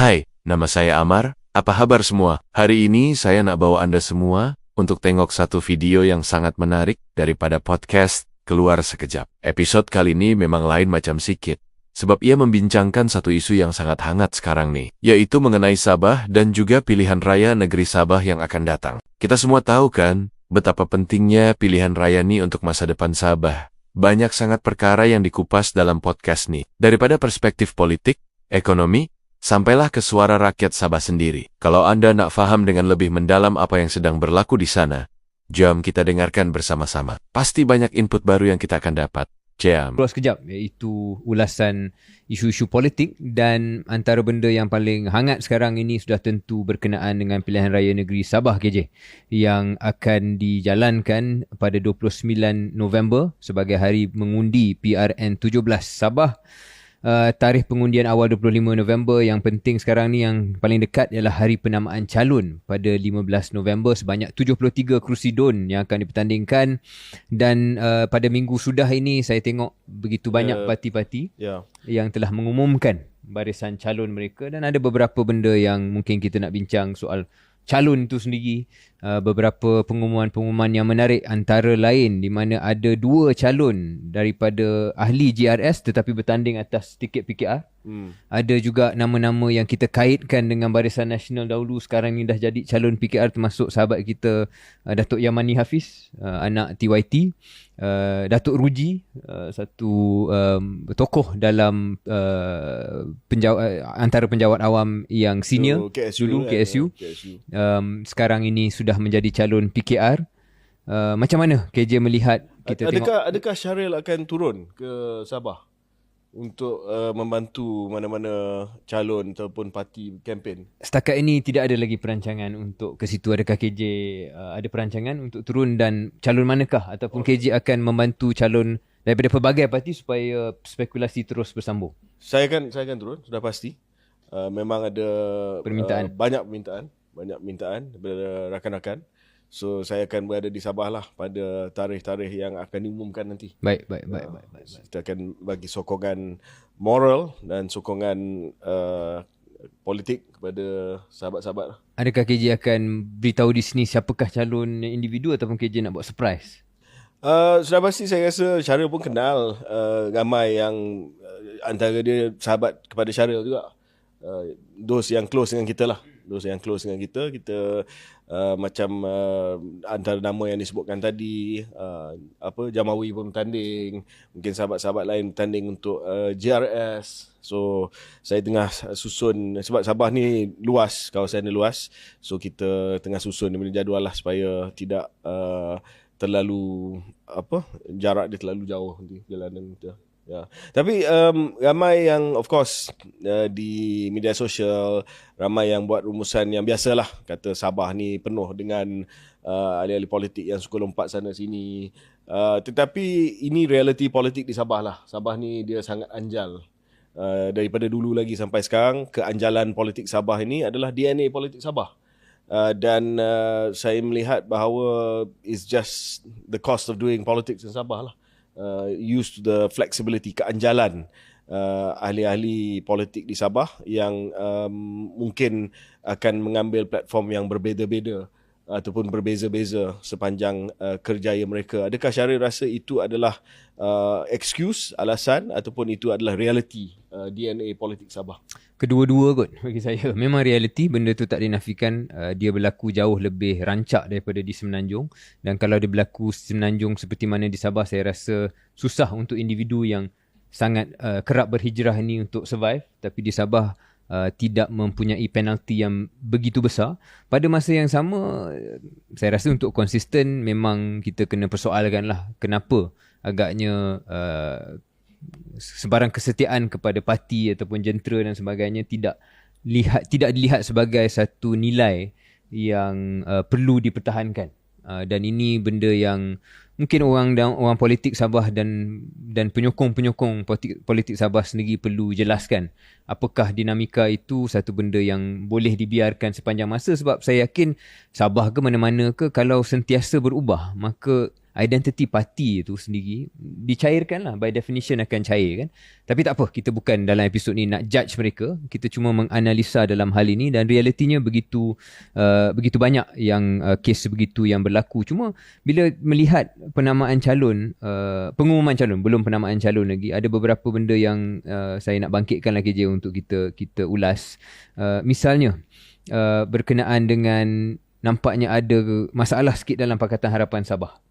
Hai, nama saya Amar. Apa kabar semua? Hari ini saya nak bawa Anda semua untuk tengok satu video yang sangat menarik daripada podcast Keluar Sekejap. Episode kali ini memang lain macam sikit, sebab ia membincangkan satu isu yang sangat hangat sekarang nih, yaitu mengenai Sabah dan juga pilihan raya negeri Sabah yang akan datang. Kita semua tahu kan, betapa pentingnya pilihan raya nih untuk masa depan Sabah. Banyak sangat perkara yang dikupas dalam podcast nih, daripada perspektif politik, ekonomi, Sampailah ke suara rakyat Sabah sendiri. Kalau Anda nak faham dengan lebih mendalam apa yang sedang berlaku di sana, jom kita dengarkan bersama-sama. Pasti banyak input baru yang kita akan dapat. Jam. Keluar sekejap iaitu ulasan isu-isu politik dan antara benda yang paling hangat sekarang ini sudah tentu berkenaan dengan pilihan raya negeri Sabah KJ yang akan dijalankan pada 29 November sebagai hari mengundi PRN 17 Sabah uh, tarikh pengundian awal 25 November. Yang penting sekarang ni yang paling dekat ialah hari penamaan calon pada 15 November. Sebanyak 73 kerusi DUN yang akan dipertandingkan. Dan uh, pada minggu sudah ini saya tengok begitu banyak uh, parti-parti yeah. yang telah mengumumkan barisan calon mereka. Dan ada beberapa benda yang mungkin kita nak bincang soal calon itu sendiri uh, beberapa pengumuman-pengumuman yang menarik antara lain di mana ada dua calon daripada ahli GRS tetapi bertanding atas tiket PKR Hmm. Ada juga nama-nama yang kita kaitkan dengan Barisan Nasional dahulu sekarang ni dah jadi calon PKR termasuk sahabat kita uh, Datuk Yamani Hafiz, uh, anak TYT, uh, Datuk Ruji, uh, satu um, tokoh dalam uh, penjawat, uh, antara penjawat awam yang senior so, KSU dulu kan, KSU. Ya, KSU. Um, sekarang ini sudah menjadi calon PKR. Uh, macam mana KJ melihat kita adakah, tengok Adakah Syaril akan turun ke Sabah? Untuk uh, membantu mana-mana calon ataupun parti kempen? Setakat ini tidak ada lagi perancangan untuk ke situ. Adakah KJ uh, ada perancangan untuk turun dan calon manakah ataupun oh. KJ akan membantu calon daripada pelbagai parti supaya spekulasi terus bersambung? Saya akan saya akan turun sudah pasti. Uh, memang ada permintaan. Uh, banyak permintaan, banyak permintaan daripada rakan-rakan. So saya akan berada di Sabah lah pada tarikh-tarikh yang akan diumumkan nanti. Baik, baik, baik, uh, baik, baik, baik. Kita akan bagi sokongan moral dan sokongan uh, politik kepada sahabat-sahabat lah. Adakah KJ akan beritahu di sini siapakah calon individu ataupun KJ nak buat surprise? Uh, sudah pasti saya rasa Syaril pun kenal uh, ramai yang uh, antara dia sahabat kepada Syaril juga. Uh, those yang close dengan kita lah. Those yang close dengan kita, kita uh, macam uh, antara nama yang disebutkan tadi uh, apa Jamawi pun bertanding mungkin sahabat-sahabat lain bertanding untuk uh, JRS so saya tengah susun sebab Sabah ni luas kawasan ni luas. So kita tengah susun ni jadual lah supaya tidak uh, terlalu apa jarak dia terlalu jauh di jalanan kita Ya. Tapi um, ramai yang of course uh, di media sosial ramai yang buat rumusan yang biasalah kata Sabah ni penuh dengan uh, ahli-ahli politik yang suka lompat sana sini. Uh, tetapi ini reality politik di Sabah lah. Sabah ni dia sangat anjal. Uh, daripada dulu lagi sampai sekarang keanjalan politik Sabah ini adalah DNA politik Sabah. Uh, dan uh, saya melihat bahawa it's just the cost of doing politics in Sabah lah uh, use the flexibility keanjalan uh, ahli-ahli politik di Sabah yang um, mungkin akan mengambil platform yang berbeza-beza ataupun berbeza-beza sepanjang uh, kerjaya mereka. Adakah Syaril rasa itu adalah uh, excuse, alasan ataupun itu adalah reality uh, DNA politik Sabah? Kedua-dua kot bagi saya. Memang reality benda tu tak dinafikan uh, dia berlaku jauh lebih rancak daripada di Semenanjung dan kalau dia berlaku Semenanjung seperti mana di Sabah saya rasa susah untuk individu yang sangat uh, kerap berhijrah ini untuk survive tapi di Sabah uh, tidak mempunyai penalti yang begitu besar. Pada masa yang sama, saya rasa untuk konsisten memang kita kena persoalkan lah kenapa agaknya uh, sebarang kesetiaan kepada parti ataupun jentera dan sebagainya tidak lihat tidak dilihat sebagai satu nilai yang uh, perlu dipertahankan. Uh, dan ini benda yang mungkin orang dan orang politik Sabah dan dan penyokong-penyokong politik, politik Sabah sendiri perlu jelaskan apakah dinamika itu satu benda yang boleh dibiarkan sepanjang masa. Sebab saya yakin Sabah ke mana-mana ke kalau sentiasa berubah maka identity parti itu sendiri dicairkan lah. By definition akan cair kan. Tapi tak apa kita bukan dalam episod ni nak judge mereka. Kita cuma menganalisa dalam hal ini dan realitinya begitu uh, begitu banyak yang uh, kes begitu yang berlaku. Cuma bila melihat penamaan calon uh, pengumuman calon belum penamaan calon lagi ada beberapa benda yang uh, saya nak bangkitkan lagi je untuk kita kita ulas. Uh, misalnya uh, berkenaan dengan nampaknya ada masalah sikit dalam Pakatan Harapan Sabah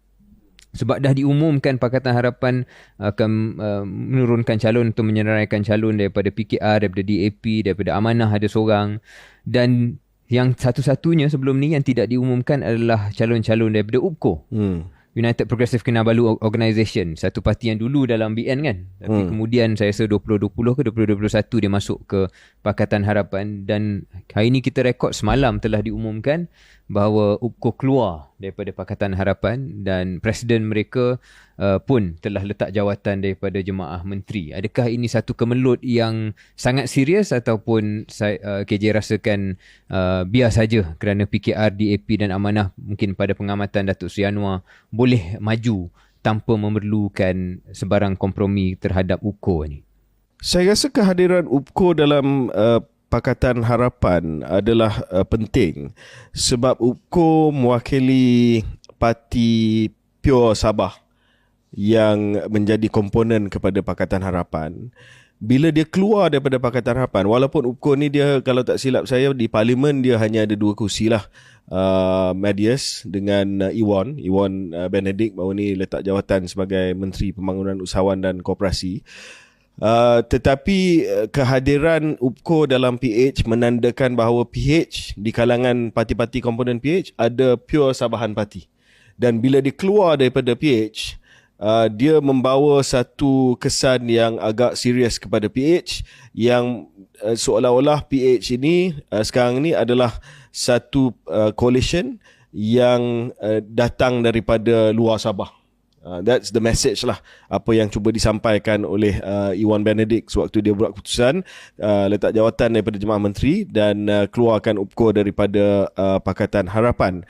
sebab dah diumumkan Pakatan Harapan akan uh, menurunkan calon atau menyeraikan calon daripada PKR, daripada DAP, daripada Amanah ada seorang dan yang satu-satunya sebelum ni yang tidak diumumkan adalah calon-calon daripada UPKO. Hmm. United Progressive Kinabalu Organisation satu parti yang dulu dalam BN kan tapi hmm. kemudian saya rasa 2020 ke 2021 dia masuk ke Pakatan Harapan dan hari ini kita rekod semalam telah diumumkan bahawa UPKO keluar daripada Pakatan Harapan dan presiden mereka uh, pun telah letak jawatan daripada jemaah menteri. Adakah ini satu kemelut yang sangat serius ataupun saya, uh, KJ rasakan uh, biar saja kerana PKR, DAP dan Amanah mungkin pada pengamatan Datuk Sri Anwar boleh maju tanpa memerlukan sebarang kompromi terhadap UPKO ini? Saya rasa kehadiran UPKO dalam uh, Pakatan Harapan adalah uh, penting sebab UPKO mewakili parti Pure Sabah yang menjadi komponen kepada Pakatan Harapan. Bila dia keluar daripada Pakatan Harapan, walaupun UPKO ni dia kalau tak silap saya di parlimen dia hanya ada dua kursi lah. Uh, Medias dengan uh, Iwan, Iwan uh, Benedict baru ni letak jawatan sebagai Menteri Pembangunan Usahawan dan Koperasi. Uh, tetapi uh, kehadiran UPKO dalam PH menandakan bahawa PH di kalangan parti-parti komponen PH ada pure Sabahan Parti. Dan bila dia keluar daripada PH, uh, dia membawa satu kesan yang agak serius kepada PH yang uh, seolah-olah PH ini uh, sekarang ini adalah satu uh, coalition yang uh, datang daripada luar Sabah. Uh, that's the message lah apa yang cuba disampaikan oleh uh, Iwan Benedict sewaktu dia buat keputusan uh, letak jawatan daripada Jemaah Menteri dan uh, keluarkan UPKO daripada uh, Pakatan Harapan.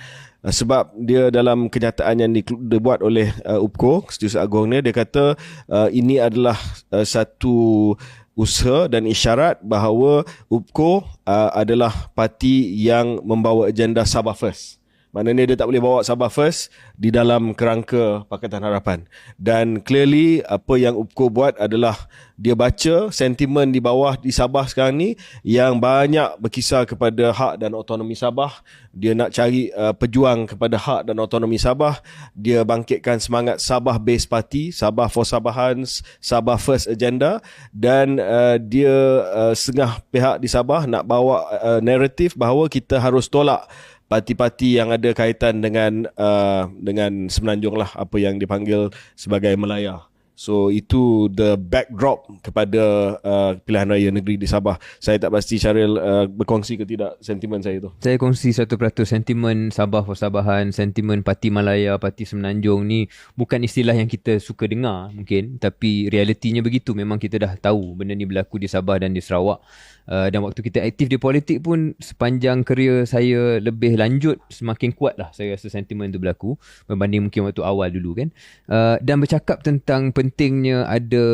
Uh, sebab dia dalam kenyataan yang dibuat oleh uh, UPKO, Setiausaha Agong ni, dia kata uh, ini adalah uh, satu usaha dan isyarat bahawa UPKO uh, adalah parti yang membawa agenda Sabah First. Maknanya dia tak boleh bawa Sabah first di dalam kerangka Pakatan Harapan. Dan clearly apa yang UPKO buat adalah dia baca sentimen di bawah di Sabah sekarang ni yang banyak berkisar kepada hak dan otonomi Sabah. Dia nak cari uh, pejuang kepada hak dan otonomi Sabah. Dia bangkitkan semangat Sabah Base Party, Sabah for Sabahans, Sabah First Agenda dan uh, dia uh, setengah pihak di Sabah nak bawa uh, naratif bahawa kita harus tolak parti-parti yang ada kaitan dengan uh, dengan semenanjung lah apa yang dipanggil sebagai Melaya. So itu the backdrop kepada uh, pilihan raya negeri di Sabah. Saya tak pasti Syaril uh, berkongsi ke tidak sentimen saya itu. Saya kongsi satu peratus sentimen Sabah for Sabahan, sentimen Parti Malaya, Parti Semenanjung ni bukan istilah yang kita suka dengar mungkin. Tapi realitinya begitu. Memang kita dah tahu benda ni berlaku di Sabah dan di Sarawak. Uh, dan waktu kita aktif di politik pun sepanjang kerja saya lebih lanjut semakin kuat lah saya rasa sentimen itu berlaku berbanding mungkin waktu awal dulu kan uh, dan bercakap tentang pentingnya ada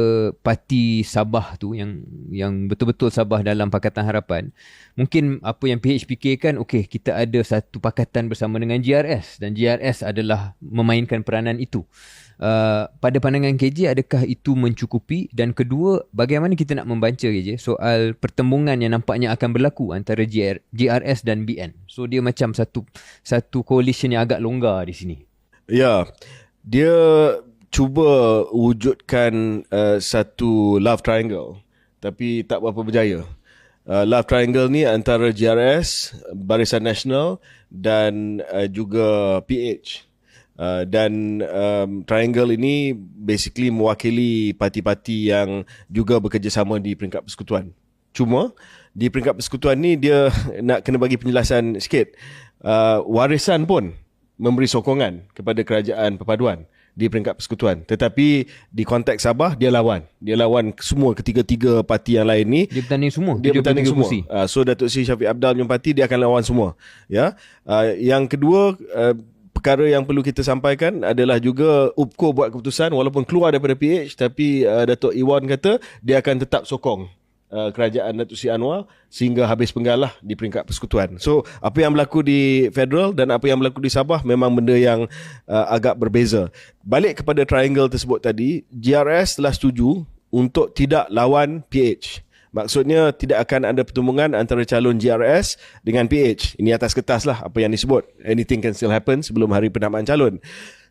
parti Sabah tu yang yang betul-betul Sabah dalam Pakatan Harapan. Mungkin apa yang PHPK kan okey kita ada satu pakatan bersama dengan GRS dan GRS adalah memainkan peranan itu. Uh, pada pandangan KJ adakah itu mencukupi? Dan kedua bagaimana kita nak membaca KJ soal pertembungan yang nampaknya akan berlaku antara GR, GRS dan BN so dia macam satu satu coalition yang agak longgar di sini. Ya dia cuba wujudkan uh, satu love triangle tapi tak berapa berjaya uh, love triangle ni antara GRS Barisan Nasional dan uh, juga PH Uh, dan um, triangle ini basically mewakili parti-parti yang juga bekerjasama di peringkat persekutuan. Cuma di peringkat persekutuan ni dia nak kena bagi penjelasan sikit. Uh, warisan pun memberi sokongan kepada kerajaan perpaduan di peringkat persekutuan. Tetapi di konteks Sabah dia lawan. Dia lawan semua ketiga-tiga parti yang lain ni. Dia bertanding semua. Dia bertanding semua. Uh, so Datuk Seri Syafiq Abdal punya parti dia akan lawan semua. Ya. Uh, yang kedua uh, perkara yang perlu kita sampaikan adalah juga UPCO buat keputusan walaupun keluar daripada PH tapi uh, Datuk Iwan kata dia akan tetap sokong uh, kerajaan Datuk Seri Anwar sehingga habis penggalah di peringkat persekutuan. So, apa yang berlaku di federal dan apa yang berlaku di Sabah memang benda yang uh, agak berbeza. Balik kepada triangle tersebut tadi, GRS telah setuju untuk tidak lawan PH. Maksudnya tidak akan ada pertemuan antara calon GRS dengan PH. Ini atas kertas lah apa yang disebut. Anything can still happen sebelum hari penamaan calon.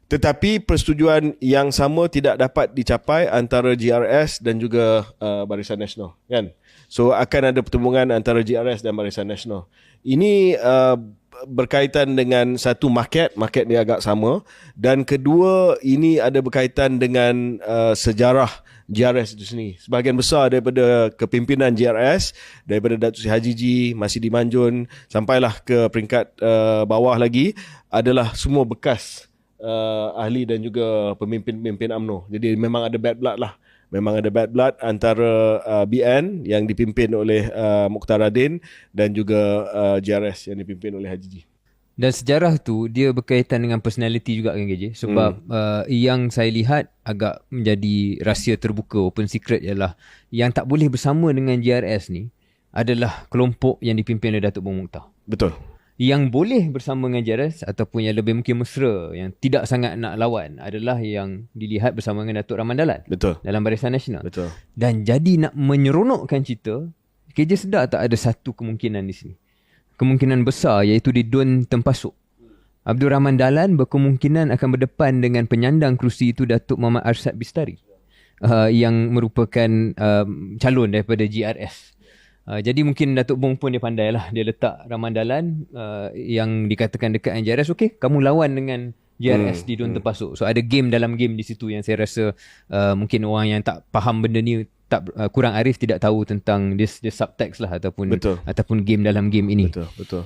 Tetapi persetujuan yang sama tidak dapat dicapai antara GRS dan juga uh, Barisan Nasional, kan? So akan ada pertemuan antara GRS dan Barisan Nasional. Ini uh, berkaitan dengan satu market, market dia agak sama dan kedua ini ada berkaitan dengan uh, sejarah GRS itu sendiri. Sebahagian besar daripada kepimpinan GRS daripada Datuk Seri Haji Ji, masih di Manjun sampailah ke peringkat uh, bawah lagi adalah semua bekas uh, ahli dan juga pemimpin-pemimpin AMNO. Jadi memang ada bad blood lah. Memang ada bad blood antara uh, BN yang dipimpin oleh uh, Mukhtar Radin dan juga uh, JRS yang dipimpin oleh Haji Ji. Dan sejarah tu dia berkaitan dengan personality juga kan KJ sebab hmm. uh, yang saya lihat agak menjadi rahsia terbuka open secret ialah yang tak boleh bersama dengan JRS ni adalah kelompok yang dipimpin oleh Datuk Bong Mukhtar. Betul yang boleh bersama dengan Jaras ataupun yang lebih mungkin mesra yang tidak sangat nak lawan adalah yang dilihat bersama dengan Datuk Rahman Dalan Betul. dalam Barisan Nasional. Betul. Dan jadi nak menyeronokkan cerita, KJ sedar tak ada satu kemungkinan di sini. Kemungkinan besar iaitu di Dun Tempasuk. Abdul Rahman Dalan berkemungkinan akan berdepan dengan penyandang kerusi itu Datuk Muhammad Arsyad Bistari uh, yang merupakan uh, calon daripada GRS. Uh, jadi mungkin Datuk Bong pun dia pandai lah. Dia letak ramandalan uh, yang dikatakan dekat dengan JRS. Okay, kamu lawan dengan JRS hmm, di Dun hmm. Terpasuk. So ada game dalam game di situ yang saya rasa uh, mungkin orang yang tak faham benda ni tak uh, kurang arif tidak tahu tentang this, this subtext lah ataupun betul. ataupun game dalam game ini. Betul, betul.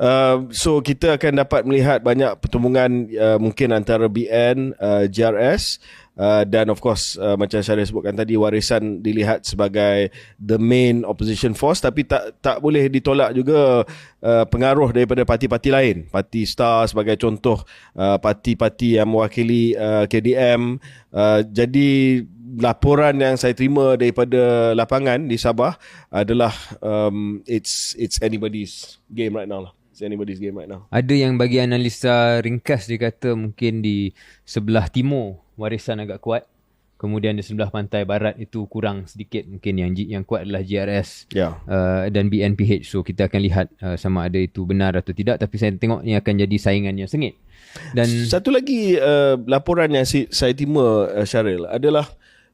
Uh, so kita akan dapat melihat banyak pertemuan uh, mungkin antara BN, uh, JRS Uh, dan of course uh, macam saya sebutkan tadi warisan dilihat sebagai the main opposition force tapi tak tak boleh ditolak juga uh, pengaruh daripada parti-parti lain parti star sebagai contoh uh, parti-parti yang mewakili uh, KDM uh, jadi laporan yang saya terima daripada lapangan di Sabah adalah um, it's it's anybody's game right now lah It's anybody's game right now. Ada yang bagi analisa ringkas dia kata mungkin di sebelah timur warisan agak kuat. Kemudian di sebelah pantai barat itu kurang sedikit mungkin yang yang kuat adalah GRS yeah. uh, dan BNPH. So kita akan lihat uh, sama ada itu benar atau tidak tapi saya tengok ini akan jadi saingan yang sengit. Dan satu lagi uh, laporan yang si, saya terima uh, Syaril adalah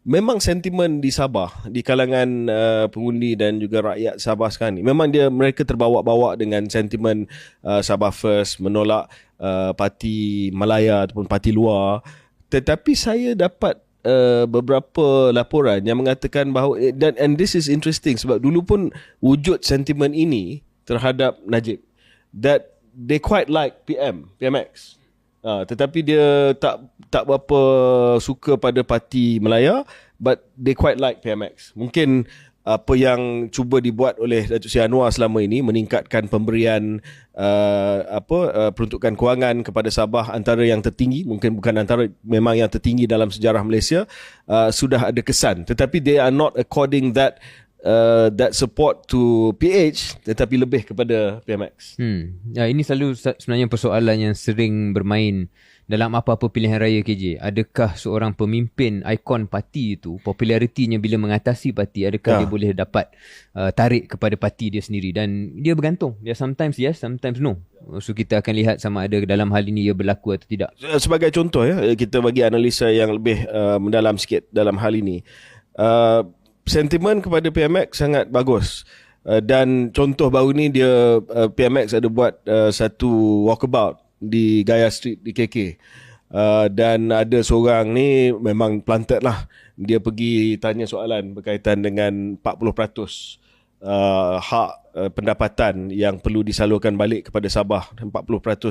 memang sentimen di Sabah di kalangan uh, pengundi dan juga rakyat Sabah sekarang ni memang dia mereka terbawa-bawa dengan sentimen uh, Sabah First menolak uh, parti Malaya ataupun parti luar. Tetapi saya dapat uh, beberapa laporan yang mengatakan bahawa eh, dan and this is interesting sebab dulu pun wujud sentimen ini terhadap Najib that they quite like PM PMX Uh, tetapi dia tak tak berapa suka pada parti Melaya but they quite like PMX. Mungkin apa yang cuba dibuat oleh Datuk Seri Anwar selama ini meningkatkan pemberian uh, apa uh, peruntukan kewangan kepada Sabah antara yang tertinggi mungkin bukan antara memang yang tertinggi dalam sejarah Malaysia uh, sudah ada kesan tetapi they are not according that uh, that support to PH tetapi lebih kepada PMX. Hmm. Ya ini selalu sebenarnya persoalan yang sering bermain dalam apa-apa pilihan raya KJ. Adakah seorang pemimpin ikon parti itu popularitinya bila mengatasi parti adakah ya. dia boleh dapat uh, tarik kepada parti dia sendiri dan dia bergantung. Dia sometimes yes, sometimes no. So kita akan lihat sama ada dalam hal ini ia berlaku atau tidak. Sebagai contoh ya, kita bagi analisa yang lebih uh, mendalam sikit dalam hal ini. Uh, sentimen kepada PMX sangat bagus. Uh, dan contoh baru ni dia uh, PMX ada buat uh, satu walkabout di Gaya Street di KK. Uh, dan ada seorang ni memang planted lah. Dia pergi tanya soalan berkaitan dengan 40% uh, hak uh, pendapatan yang perlu disalurkan balik kepada Sabah. 40%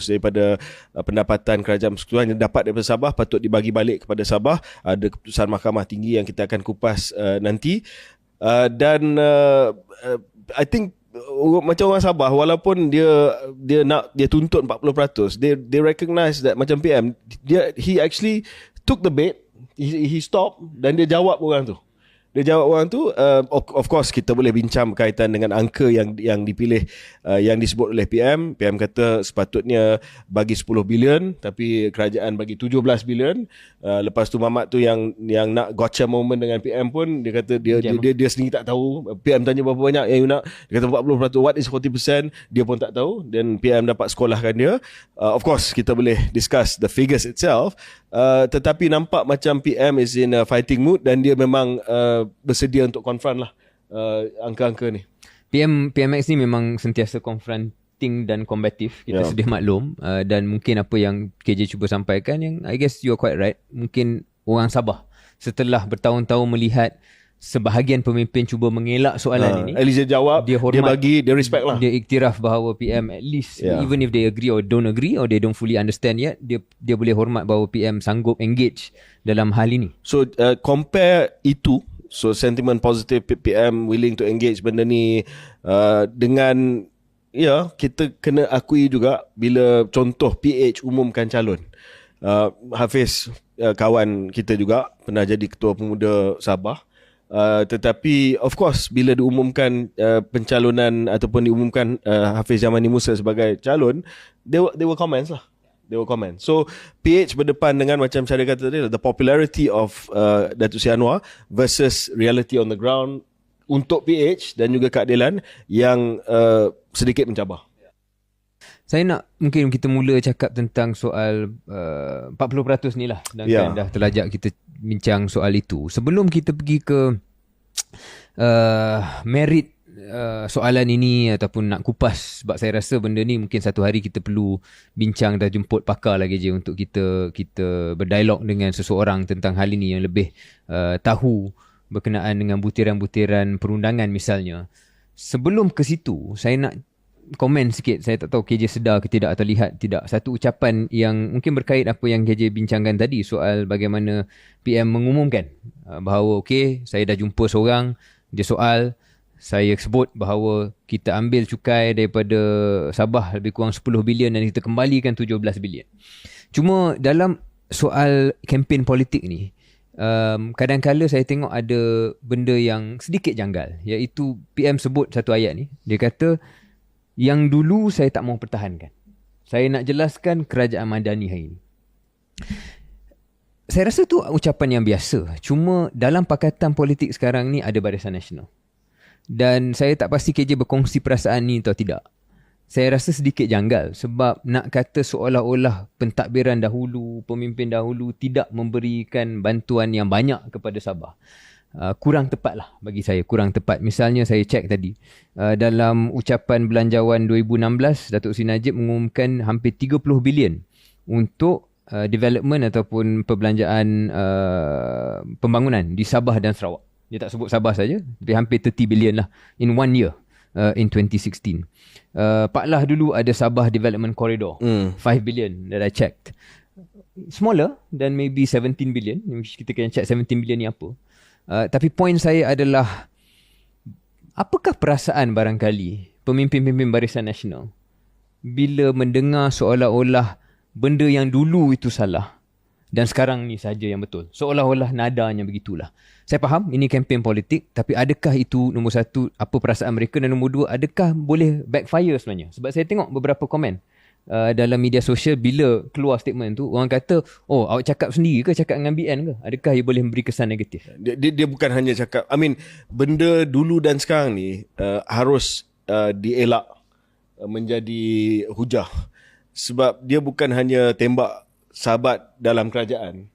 daripada uh, pendapatan kerajaan persekutuan yang dapat daripada Sabah patut dibagi balik kepada Sabah. Ada keputusan mahkamah tinggi yang kita akan kupas uh, nanti. Uh, dan uh, uh, I think uh, macam orang Sabah walaupun dia dia nak dia tuntut 40% they they recognize that macam PM dia he actually took the bait he, he stop dan dia jawab orang tu dia jawab orang tu uh, of, course kita boleh bincang berkaitan dengan angka yang yang dipilih uh, yang disebut oleh PM PM kata sepatutnya bagi 10 bilion tapi kerajaan bagi 17 bilion. Uh, lepas tu mamat tu yang yang nak gotcha moment dengan PM pun dia kata dia dia, dia dia sendiri tak tahu. PM tanya berapa banyak yang you nak? Dia kata 40% what is 40% dia pun tak tahu. Dan PM dapat sekolahkan dia. Uh, of course kita boleh discuss the figures itself. Uh, tetapi nampak macam PM is in a fighting mood dan dia memang uh, bersedia untuk confront lah uh, angka-angka ni. PM PMX ni memang sentiasa confronting dan kombatif kita Ya. sedia maklum uh, dan mungkin apa yang KJ cuba sampaikan yang I guess you are quite right mungkin orang Sabah setelah bertahun-tahun melihat sebahagian pemimpin cuba mengelak soalan ini Uh, at least dia jawab, Dia hormat. dia bagi, dia respect lah. dia iktiraf bahawa PM at least Yeah. yeah. even if they agree or don't agree or they don't fully understand yet dia dia boleh hormat bahawa PM sanggup engage dalam hal ini So uh, compare itu So sentiment positive PPM willing to engage benda ni uh, dengan ya kita kena akui juga bila contoh PH umumkan calon. Uh, Hafiz uh, kawan kita juga pernah jadi ketua pemuda Sabah. Uh, tetapi of course bila diumumkan uh, pencalonan ataupun diumumkan uh, Hafiz Yamani Musa sebagai calon, they were, they were comments lah. They will comment. So PH berdepan dengan macam cara kata tadi the popularity of uh, Datuk Seri Anwar versus reality on the ground untuk PH dan juga keadilan yang uh, sedikit mencabar. Saya nak mungkin kita mula cakap tentang soal uh, 40% ni lah dan Ya. kan dah terlajak kita bincang soal itu. Sebelum kita pergi ke uh, merit uh, soalan ini ataupun nak kupas sebab saya rasa benda ni mungkin satu hari kita perlu bincang dan jemput pakar lagi je untuk kita kita berdialog dengan seseorang tentang hal ini yang lebih uh, tahu berkenaan dengan butiran-butiran perundangan misalnya. Sebelum ke situ, saya nak komen sikit. Saya tak tahu KJ sedar ke tidak atau lihat tidak. Satu ucapan yang mungkin berkait apa yang KJ bincangkan tadi soal bagaimana PM mengumumkan uh, bahawa okey, saya dah jumpa seorang, dia soal, saya sebut bahawa kita ambil cukai daripada Sabah lebih kurang 10 bilion dan kita kembalikan 17 bilion. Cuma dalam soal kempen politik ni, um, kadang-kala saya tengok ada benda yang sedikit janggal iaitu PM sebut satu ayat ni. Dia kata yang dulu saya tak mau pertahankan. Saya nak jelaskan kerajaan madani hari ini. Saya rasa tu ucapan yang biasa. Cuma dalam pakatan politik sekarang ni ada barisan nasional dan saya tak pasti KJ berkongsi perasaan ni atau tidak saya rasa sedikit janggal sebab nak kata seolah-olah pentadbiran dahulu, pemimpin dahulu tidak memberikan bantuan yang banyak kepada Sabah. Uh, kurang tepat lah bagi saya, kurang tepat. Misalnya saya cek tadi, uh, dalam ucapan belanjawan 2016, Datuk Seri Najib mengumumkan hampir 30 bilion untuk uh, development ataupun perbelanjaan uh, pembangunan di Sabah dan Sarawak. Dia tak sebut Sabah saja, tapi hampir 30 bilion lah in one year uh, in 2016. Uh, Pak Lah dulu ada Sabah Development Corridor. Hmm. 5 billion that I checked. Smaller than maybe 17 billion. Kita kena check 17 billion ni apa. Uh, tapi point saya adalah apakah perasaan barangkali pemimpin-pemimpin Barisan Nasional bila mendengar seolah-olah benda yang dulu itu salah dan sekarang ni saja yang betul. Seolah-olah nadanya begitulah. Saya faham ini kempen politik tapi adakah itu nombor satu apa perasaan mereka dan nombor dua adakah boleh backfire sebenarnya? Sebab saya tengok beberapa komen uh, dalam media sosial bila keluar statement tu orang kata oh awak cakap sendiri ke cakap dengan BN ke? Adakah ia boleh memberi kesan negatif? Dia, dia, dia bukan hanya cakap I mean benda dulu dan sekarang ni uh, harus uh, dielak uh, menjadi hujah sebab dia bukan hanya tembak sahabat dalam kerajaan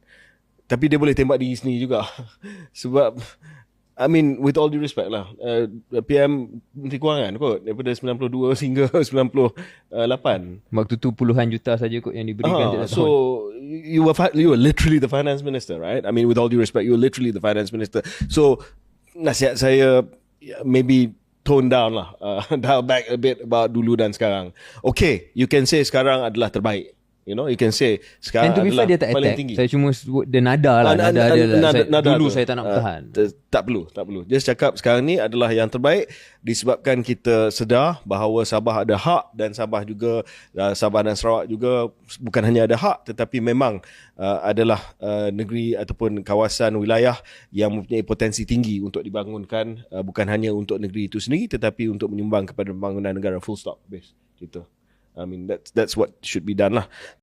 tapi dia boleh tembak diri sendiri juga sebab I mean with all due respect lah uh, PM Menteri Kewangan kot daripada 92 hingga 98 Waktu tu puluhan juta saja kot yang diberikan setiap so tahun. you were you were literally the finance minister, right? I mean, with all due respect, you were literally the finance minister. So nasihat saya maybe tone down lah, uh, dial back a bit about dulu dan sekarang. Okay, you can say sekarang adalah terbaik. You know, you can say And sekarang to be fair dia tak attack. tinggi. Saya cuma sebut dia nada lah. Ah, Nada, dia ah, lah. nada- Saya- nada Dulu tu. saya tak nak Ah, bertahan. t- tak perlu, tak perlu. Just cakap sekarang ni adalah yang terbaik disebabkan kita sedar bahawa Sabah ada hak dan Sabah juga uh, Sabah dan Sarawak juga bukan hanya ada hak tetapi memang uh, adalah uh, negeri ataupun kawasan wilayah yang mempunyai potensi tinggi untuk dibangunkan uh, bukan hanya untuk negeri itu sendiri tetapi untuk menyumbang kepada pembangunan negara full stop base gitu. I mean that's that's what should be done lah.